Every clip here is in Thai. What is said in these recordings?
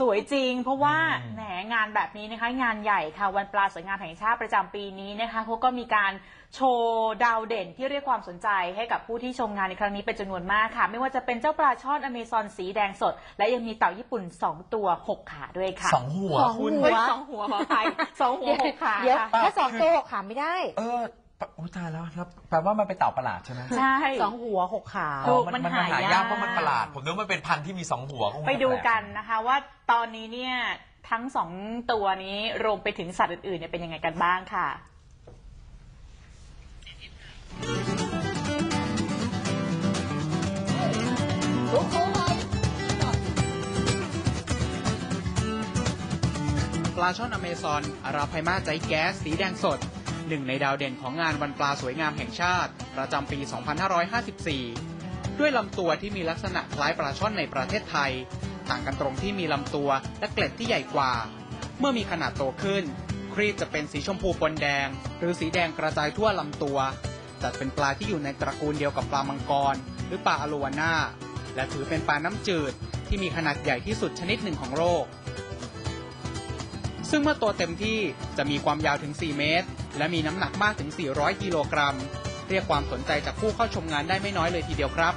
สวยจริง เพราะว่าอืมแหมงานแบบนี้นะคะ งานใหญ่ค่ะวันปลาสวยงามแห่งชาติประจำปีนี้นะคะเขาก็มีการโชว์ดาวเด่นที่เรียกความสนใจให้กับผู้ที่ชมงานในครั้งนี้เป็นจำนวนมากค่ะ ไม่ว่าจะเป็นเจ้าปลาช่อนอเมซอนสีแดงสด และยังมีเต่าญี่ปุ่น 2 ตัว 6 ขาด้วยค่ะสองหัวสองคุณหัว เฮ้ยสองหัวขออภัยสองหัวหกขาเดี๋ยวค่ะ ถ้าสองตัวหกขาไม่ได้ เออ ปะอุ๊ยตายแล้วครับแปลว่ามันเป็นเต่าประหลาดใช่ไหมใช่ สองหัวหกขา ถูกอ๋อมันมันหายากหายาก เพราะมันประหลาด ผมนึกว่ามันเป็นพันธุ์ที่มีสองหัวคงไปดูแปลกันนะคะว่าตอนนี้เนี่ยทั้งสองตัวนี้รวมไปถึงสัตว์อื่นๆเนี่ยเป็นยังไงกันบ้างค่ะ ปลาช่อนอเมซอนอาราไพมาใจแก๊สสีแดงสด หนึ่งในดาวเด่นของงานวันปลาสวยงามแห่งชาติ ประจำปี 2554 ด้วยลำตัวที่มีลักษณะคล้ายปลาช่อนในประเทศไทย ต่างกันตรงที่มีลำตัวและเกล็ดที่ใหญ่กว่า เมื่อมีขนาดโตขึ้น ครีบจะเป็นสีชมพูปนแดง หรือสีแดงกระจายทั่วลำตัว จัดเป็นปลาที่อยู่ในตระกูลเดียวกับปลามังกร หรือปลาอโลวาน่าและถือเป็นปลาน้ำจืดที่มีขนาดใหญ่ที่สุดชนิดหนึ่งของโลกซึ่งเมื่อโตเต็มที่จะมีความยาวถึง 4 เมตร และมีน้ำหนักมากถึง 400 กิโลกรัม เรียกความสนใจจากผู้เข้าชมงานได้ไม่น้อยเลยทีเดียวครับ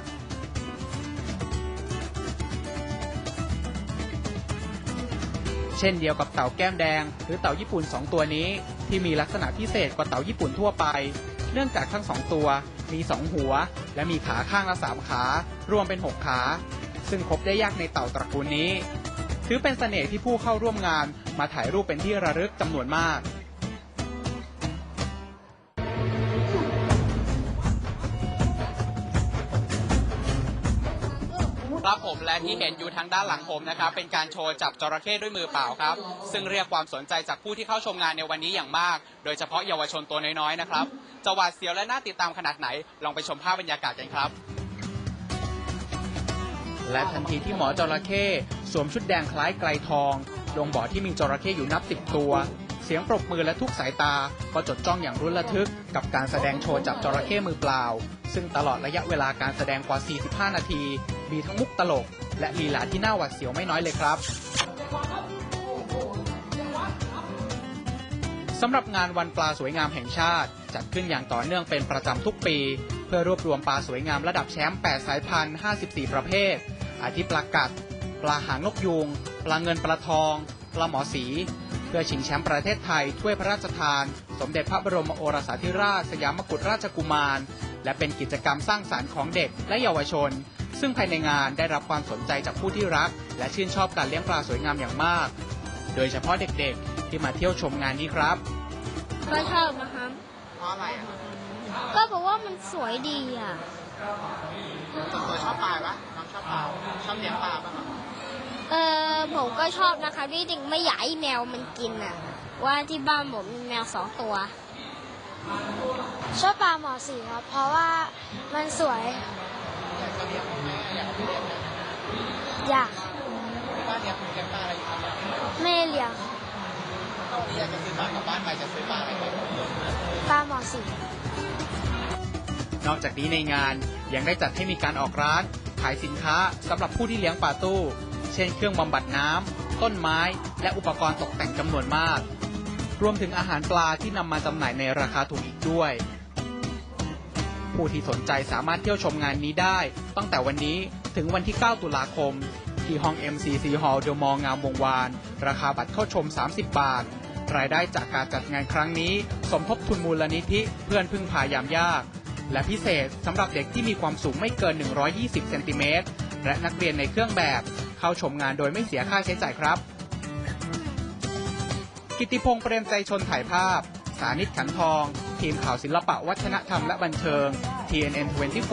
เช่นเดียวกับเต่าแก้มแดง หรือเต่าญี่ปุ่น 2 ตัวนี้ ที่มีลักษณะพิเศษกว่าเต่าญี่ปุ่นทั่วไป เนื่องจากทั้ง 2 ตัว มี 2 หัว และมีขาข้างละ 3 ขา รวมเป็น 6 ขา ซึ่งพบได้ยากในเต่าตระกูลนี้ ถือเป็นเสน่ห์ที่ผู้เข้าร่วมงานมาถ่ายรูปเป็นที่ระลึกจำนวนมาก ครับผมและที่เห็นอยู่ทางด้านหลังผมนะครับเป็นการโชว์จับจระเข้ด้วยมือเปล่าครับ ซึ่งเรียกความสนใจจากผู้ที่เข้าชมงานในวันนี้อย่างมาก โดยเฉพาะเยาวชนตัวน้อยๆนะครับจะหวาดเสียวและน่าติดตามขนาดไหน ลองไปชมภาพบรรยากาศกันครับ และทันทีที่หมอจระเข้สวมชุดแดงคล้ายไกลทอง ลงบ่อที่มีจระเข้อยู่นับสิบตัว เสียงปรบมือและทุกสายตา ก็จดจ้องอย่างรุนระทึก กับการแสดงโชว์จับจระเข้มือเปล่า ซึ่งตลอดระยะเวลาการแสดงกว่า 45 นาที มีทั้งมุกตลก และลีลาที่น่าหวาดเสียวไม่น้อยเลยครับสำหรับงานวันปลาสวยงามแห่งชาติ จัดขึ้นอย่างต่อเนื่องเป็นประจำทุกปี เพื่อรวบรวมปลาสวยงามระดับแชมป์ 8 สายพันธุ์ 54 ประเภท อาทิปลากัด ปลาหางนกยูง ปลาเงินปลาทอง ปลาหมอสี เพื่อชิงแชมป์ประเทศไทย ถ้วยพระราชทาน สมเด็จพระบรมโอรสาธิราช สยามกุฎราชกุมาร และเป็นกิจกรรมสร้างสรรค์ของเด็กและเยาวชน ซึ่งภายในงานได้รับความสนใจจากผู้ที่รัก และชื่นชอบการเลี้ยงปลาสวยงามอย่างมาก โดยเฉพาะเด็กๆ ที่มาเที่ยวชมงานนี้ครับก็ชอบนะครับเพราะอะไรอะก็เพราะว่ามันสวยดีอะส่วนตัวชอบปลาปะน้องชอบปลาชอบเลี้ยงปลาปะครับเออผมก็ชอบนะคะที่จริงไม่อยากให้แมวมันกินอะ ว่าที่บ้านผมมีแมวสองตัวชอบปลาหมอสีครับเพราะว่ามันสวย อยากจะเลี้ยงไหมอยากเลี้ยงไหม อยาก ที่บ้านเลี้ยงเลี้ยงปลาอะไรอยู่ครับไม่เลี้ยงอยากจะซื้อปลากลับบ้านไปจะซื้อปลาอะไรไปปลาหมอสีนอกจากนี้ในงานยังได้จัดให้มีการออกร้าน ขายสินค้าสำหรับผู้ที่เลี้ยงปลาตู้ เช่นเครื่องบำบัดน้ำต้นไม้ และอุปกรณ์ตกแต่งจำนวนมาก รวมถึงอาหารปลาที่นำมาจำหน่ายในราคาถูกอีกด้วย ผู้ที่สนใจสามารถเที่ยวชมงานนี้ได้ ตั้งแต่วันนี้ถึงวันที่ 9 ตุลาคม ที่ห้อง MCC Hall เดอะมองามวงวาน ราคาบัตรเข้าชม 30 บาท รายได้จากการจัดงานครั้งนี้ สมทบทุนมูลนิธิเพื่อนพึ่งพายามยาก และพิเศษสำหรับเด็กที่มีความสูงไม่เกิน 120 เซนติเมตร และนักเรียนในเครื่องแบบ เข้าชมงานโดยไม่เสียค่าใช้จ่ายครับ กิติพงษ์เปรมใจชนถ่ายภาพ สานิตขันทอง ทีมข่าวศิลปะวัฒนธรรมและบันเทิง TNN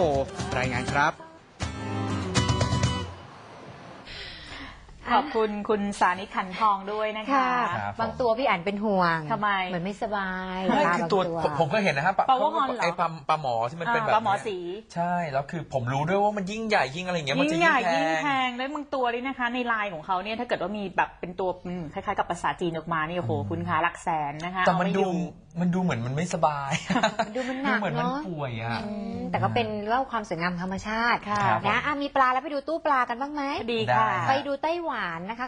24รายงานครับ ขอบคุณคุณสานิตขันทองด้วยนะคะค่ะครับบางตัวพี่อ่านเป็นห่วงทำไม เหมือนไม่สบายไม่ปลาคือบางตัวผมผมก็เห็นนะฮะปลาวอนเหรอ ไอ้ปลาปลาหมอที่มันเป็นแบบอ่าปลาหมอเนี้ยสี ใช่แล้วคือผมรู้ด้วยว่ามันยิ่งใหญ่ยิ่งอะไรอย่างเงี้ยมันยิ่จะงใหญ่ยิ่ยิ่งงแพแพงงด้วยบางตัวนี่นะคะ ในลายของเขาเนี่ยถ้าเกิดว่ามีแบบเป็นตัวอืมคล้ายๆ กับภาษาจีนออกมานี่โอ้โหคุณคะหลักแสนนะคะแต่มันเอาไดูอยู่มันดูเหมือนมันไม่สบายดูมันหนักเหมือนมันเนาะป่วยอะ อืมแต่ก็เป็นเล่าความสวยงามธรรมชาติค่ะนะอะมีปลาแล้วไปดูตู้ปลากันบ้างไหมดีค่ะ ได้ ไปดูไต้หวันนะคะ